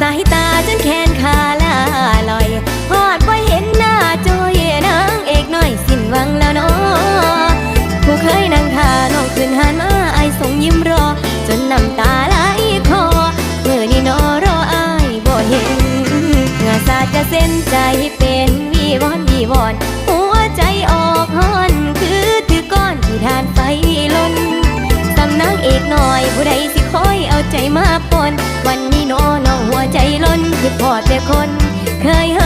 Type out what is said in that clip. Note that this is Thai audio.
สายตาจนแขนขาลาลอยพอดว่เห็นหน้าจอยนางเอกน้อยสิ้นหวังแล้วเนาะผู้เคยนั่งทาน้องขึ้นหานมาไอายส่งยิ้มรอ จนน้ำตาไหลคอเมื่อนี่นอรออายบ่เห็นเหงื่อสาดจะเส้นใจเป็นวีวอนวีวอน หัวใจออกฮอนคือถือก้อนที่ทานไฟลนสำนักเอกหน่อยผู้ใดสิคอยเอาใจมาปนวันนี้นอ พอแต่คนเคยเห